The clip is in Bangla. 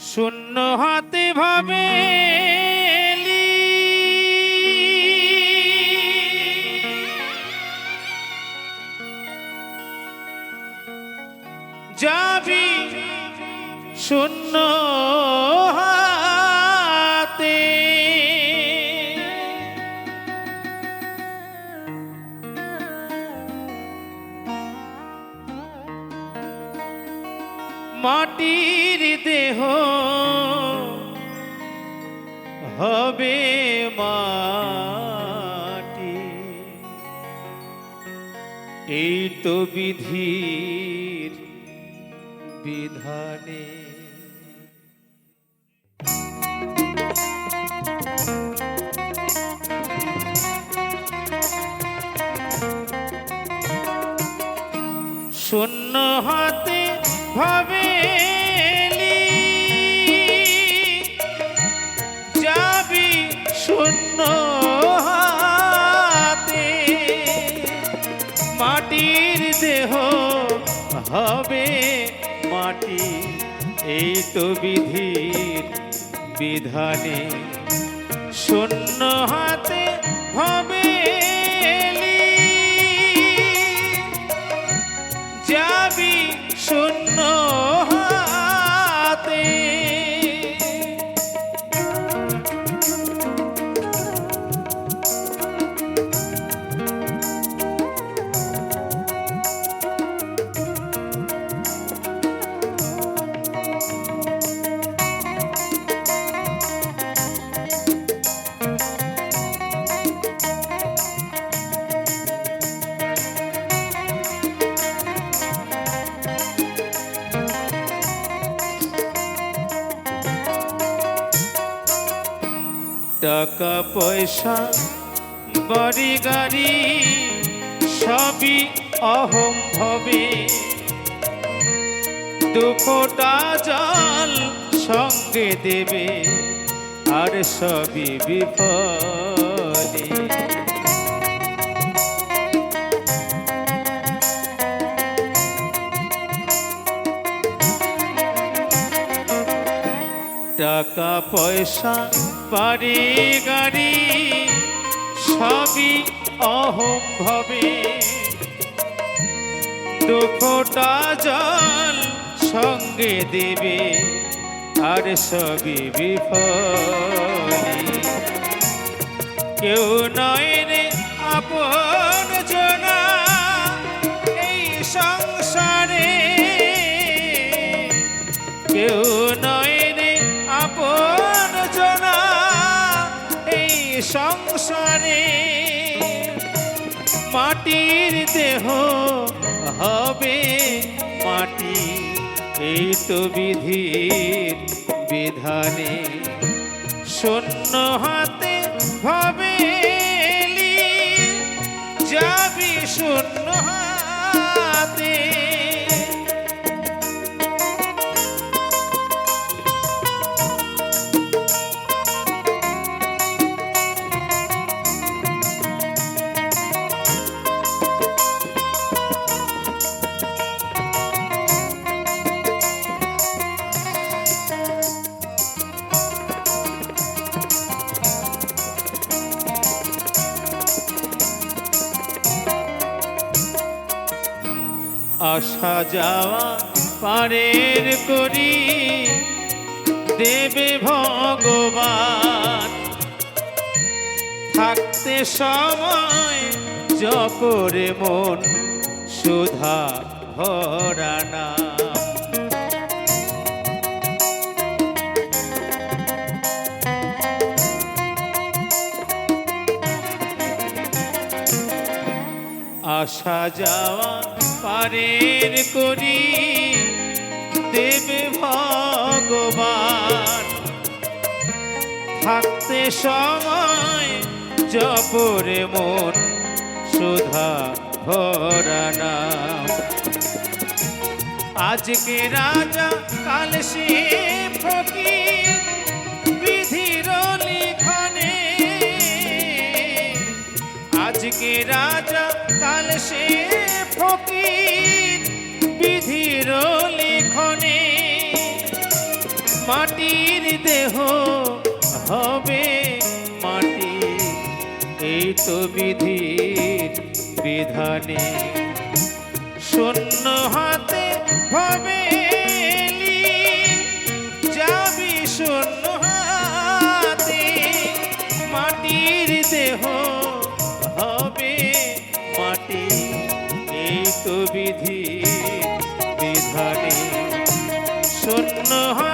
শূন্য হাতে ভাবে যাবি শূন্য মাটির দেহ হবে মাটি। এই তো বিধির বিধানে শূন্য হাতে ভাবে যাবি শূন্য হাতে, মাটির দেহ হবে মাটি। এই তো বিধির বিধানে শূন্য হাতে হবে টাকা পয়সা বাড়ি গাড়ি সবই অহম হবে। দুপোটা জল সঙ্গে দেবে আর সবই বিফলে টাকা, পয়সা, বাড়ি, গাড়ি, সবই অহম ভাবে দুঃখটা জল সঙ্গে দেবে, আর সবই বিফলি কেউ নয় রে আপন জনা, এই সংসারে মাটির দেহ হবে মাটি। এই তো বিধির বিধানে। শূন্য হাতে হবে আসা যাওয়া পারের করি, দেবে ভগবান। থাকতে সময় জপরে মন, সুধা ভরা নাম। আসা যাওয়া পারের করি, দেবে ভগবান। থাকতে সময় জপরে মন, সুধা ভরা নাম। আজকে রাজা কাল সে ফকির, বিধির লিখনে। আজকে রাজা কাল সে ফকির বিধির লিখনে মাটির দেহ হবে মাটি। এই তো বিধির বিধানে। শূন্য হাতে হবে বিধি বিধানে শূন্য হাতে